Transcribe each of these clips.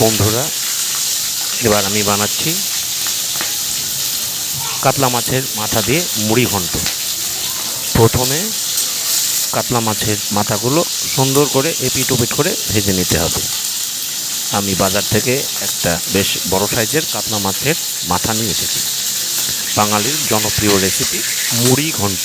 বন্ধুরা, এবার আমি বানাচ্ছি কাতলা মাছের মাথা দিয়ে মুড়ি ঘন্ট। প্রথমে কাতলা মাছের মাথাগুলো সুন্দর করে এপিট ওপিট করে ভেজে নিতে হবে। আমি বাজার থেকে একটা বেশ বড় সাইজের কাতলা মাছের মাথা নিয়ে এসেছি। বাঙালির জনপ্রিয় রেসিপি মুড়ি ঘন্ট।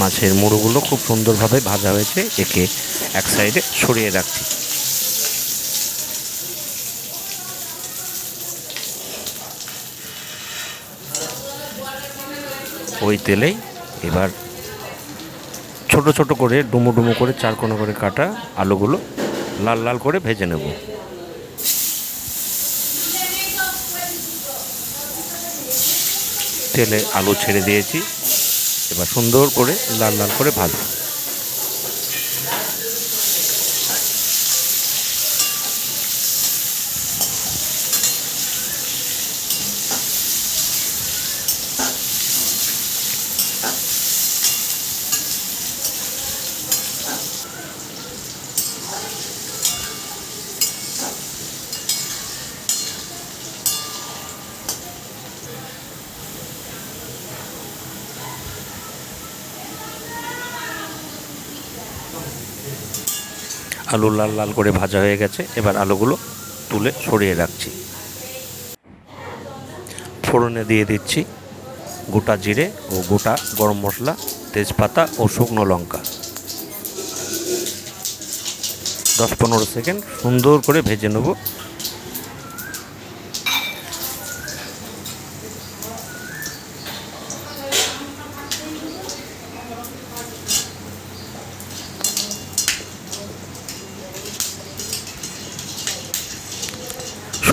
মাছের মুড়োগুলো খুব সুন্দরভাবে ভাজা হয়েছে, একে এক সাইডে সরিয়ে রাখছি। ওই তেলেই এবার ছোট ছোট করে ডুমো ডুমো করে চার কোনা করে কাটা আলুগুলো লাল লাল করে ভেজে নেব। তেলে আলু ছেড়ে দিয়েছি। এবার সুন্দর করে লাল লাল করে ভাজবো। আলু লাল লাল করে ভাজা হয়ে গেছে। এবার আলুগুলো তুলে সরিয়ে রাখছি। ফোড়নে দিয়ে দিচ্ছি গোটা জিরে ও গোটা গরম মশলা, তেজপাতা ও শুকনো লঙ্কা। দশ পনেরো সেকেন্ড সুন্দর করে ভেজে নেব।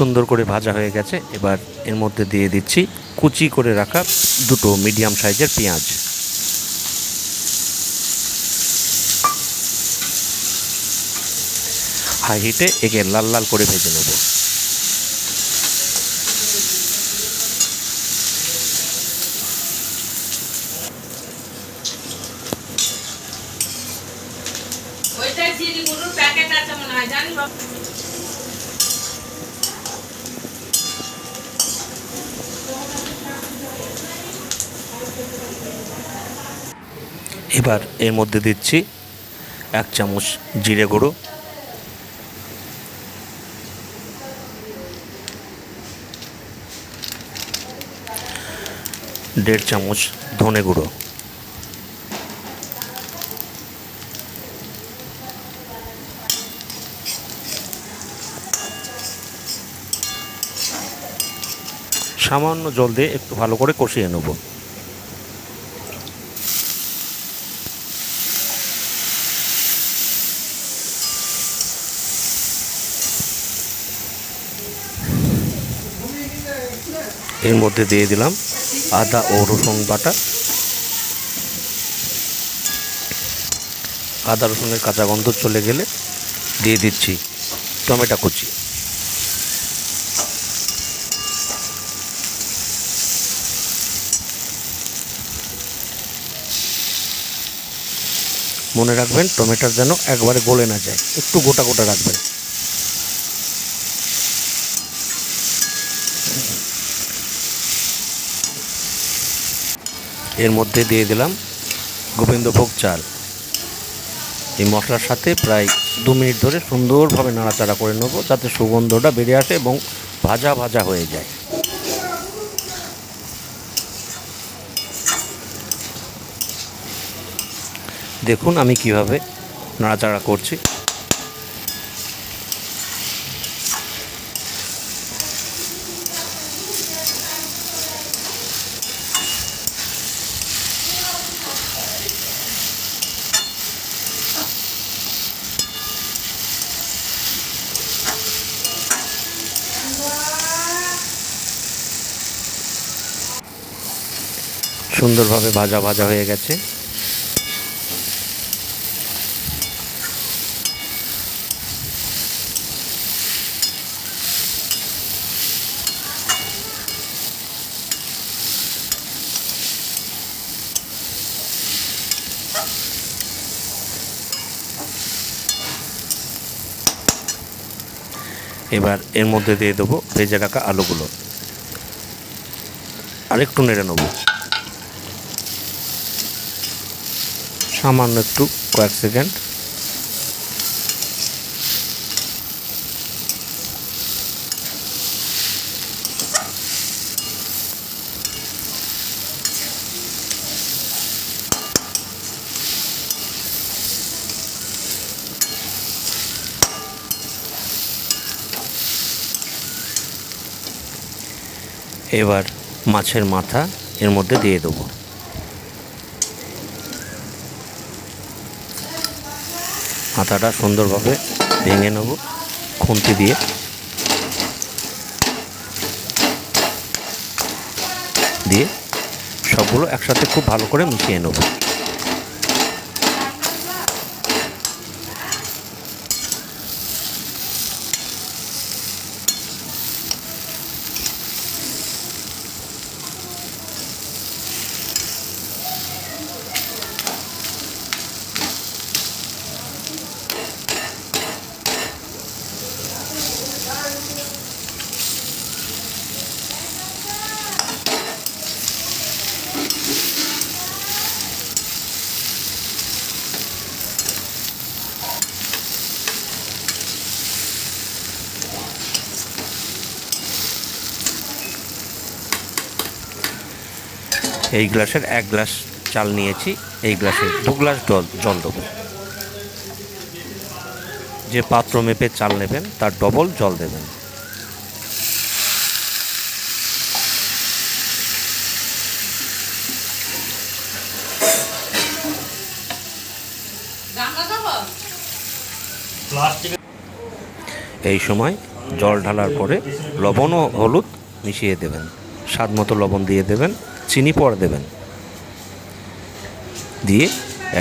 সুন্দর করে ভাজা হয়ে গেছে। এবার এর মধ্যে দিয়ে দিচ্ছি কুচি করে রাখা দুটো মিডিয়াম সাইজের পেঁয়াজ। হাই হিটে একে লাল লাল করে ভেজে নেব। গুঁড়োর প্যাকেট আছে মনে হয় জানি এবার এর মধ্যে দিচ্ছি এক চামচ জিরে গুঁড়ো। দেড় চামচ ধনে গুঁড়ো। সামান্য জল দিয়ে একটু ভালো করে কষিয়ে নেব। এর মধ্যে দিয়ে দিলাম আদা ও রসুন বাটা। আদা রসুনের কাঁচা গন্ধ চলে গেলে দিয়ে দিচ্ছি টমেটো কুচি। মনে রাখবেন টমেটোর যেন একবারে গলে না যায়, একটু গোটা গোটা রাখবেন। এর মধ্যে দিয়ে দিলাম গোবিন্দভোগ চাল। এই মশলার সাথে প্রায় দু মিনিট ধরে সুন্দরভাবে নাড়াচাড়া করে নেব যাতে সুগন্ধটা বেরিয়ে আসে এবং ভাজা ভাজা হয়ে যায়। দেখুন আমি কীভাবে নাড়াচাড়া করছি। সুন্দরভাবে ভাজা ভাজা হয়ে গেছে। এবার এর মধ্যে দিয়ে দেবো ভেজে রাখা আলুগুলো। আরেকটু নেড়ে নেব। সামান্য একটু কয়েক সেকেন্ড। এবার মাছের মাথা এর মধ্যে দিয়ে দেবো। মাথাটা সুন্দরভাবে ভেঙে নেব খুন্তি দিয়ে। দিয়ে সবগুলো একসাথে খুব ভালো করে মিশিয়ে নেব। এই গ্লাসের এক গ্লাস চাল নিয়েছি, এই গ্লাসে দু গ্লাস জল জল দেবো। যে পাত্র মেপে চাল নেবেন, তার ডবল জল দেবেন। এই সময় জল ঢালার পরে লবণ ও হলুদ মিশিয়ে দেবেন। স্বাদ মতো লবণ দিয়ে দেবেন। চিনি পরে দেবেন। দিয়ে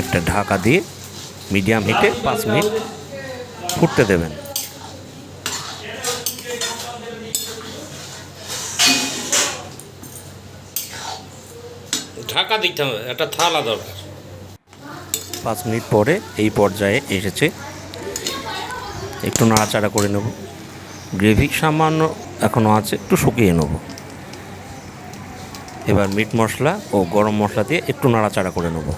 একটা ঢাকা দিয়ে মিডিয়াম হিটে পাঁচ মিনিট ফুটতে দেবেন। ঢাকা দিতে হবে একটা থালা দরকার। পাঁচ মিনিট পরে এই পর্যায়ে এসেছে। একটু নাড়াচাড়া করে নেব। গ্রেভি সামান্য এখনও আছে একটু শুকিয়ে নেব। এবার মিট মশলা ও গরম মশলা দিয়ে একটু নাড়াচাড়া করে নেব।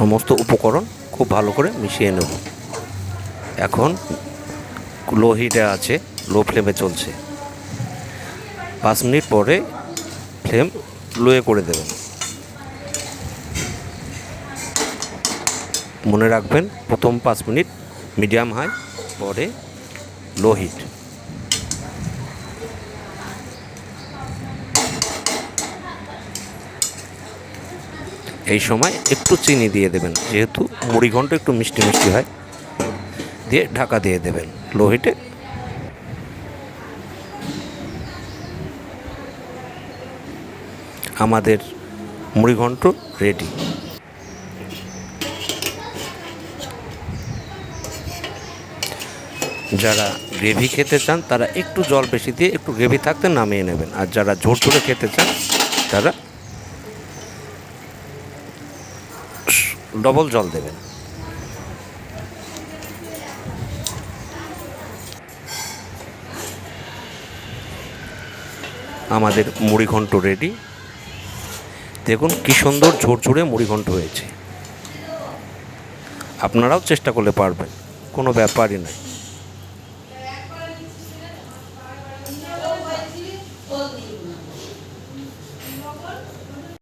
সমস্ত উপকরণ খুব ভালো করে মিশিয়ে নেব। এখন লো হিটে আছে, লো ফ্লেমে চলছে। পাঁচ মিনিট পরে ফ্লেম লোয়ে করে দেবেন। মনে রাখবেন, প্রথম পাঁচ মিনিট মিডিয়াম হাই, পরে লো হিট। এই সময় একটু চিনি দিয়ে দেবেন, যেহেতু মুড়ি ঘন্ট একটু মিষ্টি মিষ্টি হয়, দিয়ে ঢাকা দিয়ে দেবেন লো হিটে আমাদের মুড়ি ঘন্ট রেডি যারা গ্রেভি খেতে চান, তারা একটু জল বেশি দিয়ে একটু গ্রেভি থাকতে নামিয়ে নেবেন, আর যারা ঝোর ঝোরে খেতে চান, তারা ডবল জল দেবেন। আমাদের মুড়িঘণ্ট রেডি দেখুন কী সুন্দর ঝোরঝুরে মুড়িঘণ্ট হয়েছে। আপনারাও চেষ্টা করলে পারবেন, কোনো ব্যাপারই নয়।